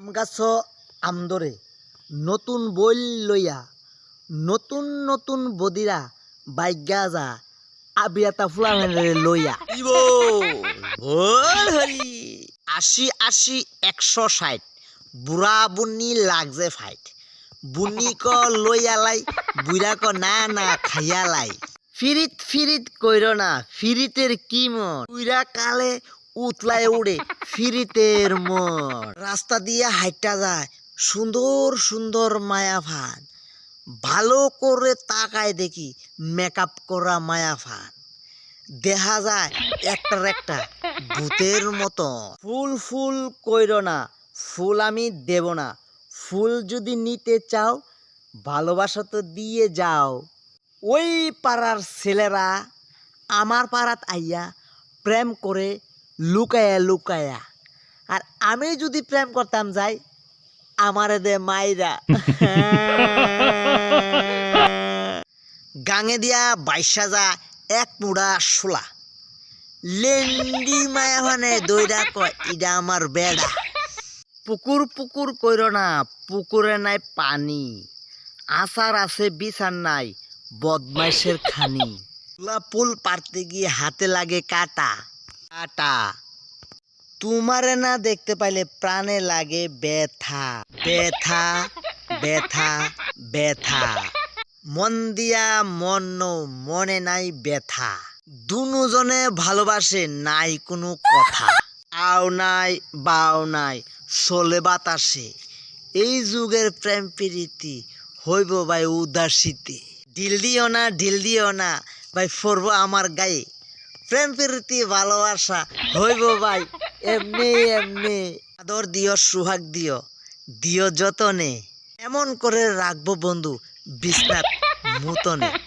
আম গাছ আমদরে নতুন বইল লইয়া নতুন নতুন বদিরা বাইগা যা আবিয়াতা ফুলামেরে লইয়া। ইব ভোল হরি আশি আশি একশো ষাট বুড়া বুনি লাগছে ফাইট। বুনি ক লইয়ালাই বুড়া ক না না খাইয়ালাই ফিরিত ফিরিত কইর না ফিরিতের কি মন? বুড়া কালে উতলায় উড়ে, ফিরিতের মন রাস্তা দিয়ে হাইটা যায়, সুন্দর সুন্দর মায়া ফান ভালো করে তাকায় দেখি মেকআপ করা মায়া ফান দেখা যায়, একটার একটা ভূতের মতো। ফুল ফুল কইর না, ফুল আমি দেব না। ফুল যদি নিতে চাও, ভালোবাসা তো দিয়ে যাও। ওই পাড়ার ছেলেরা আমার পাড়াত আইয়া প্রেম করে লুকায়া লুকায়া। আর আমি যদি প্রেম করতাম, যাই, আমারে দে মাইরা। গাঙে দিয়া বাইশা যা এক মুড়া শোলা লেন্ডি মায়া মানে দইরা কয়, ইডা আমার বেড়া। পুকুর পুকুর কইর না, পুকুরে নাই পানি। আসার আছে বিচার নাই, বদমাইশের খানি। পুল পারতে গিয়ে হাতে লাগে কাটা। কাটা তোমারে না দেখতে পাইলে প্রাণে লাগে ব্যথা। ব্যথা ব্যথা ব্যথা। মন দিয়া মন মনে নাই ব্যথা। দুজনে ভালোবাসে নাই কোনো কথা। আও নাই, বাও নাই চলে বাতাসে। এই যুগের প্রেম প্রীতি হইব ভাই উদাসীতে। ঢিল দিও না ঢিল দিও না, ভাই ফরব আমার গায়ে। প্রেম প্রীতি, ভালোবাসা। হইব ভাই, এমনি এমনি। আদর দিও, সুহাগ দিও দিও যতনে। এমন করে রাখব বন্ধু বিশ্বাস মুতনে।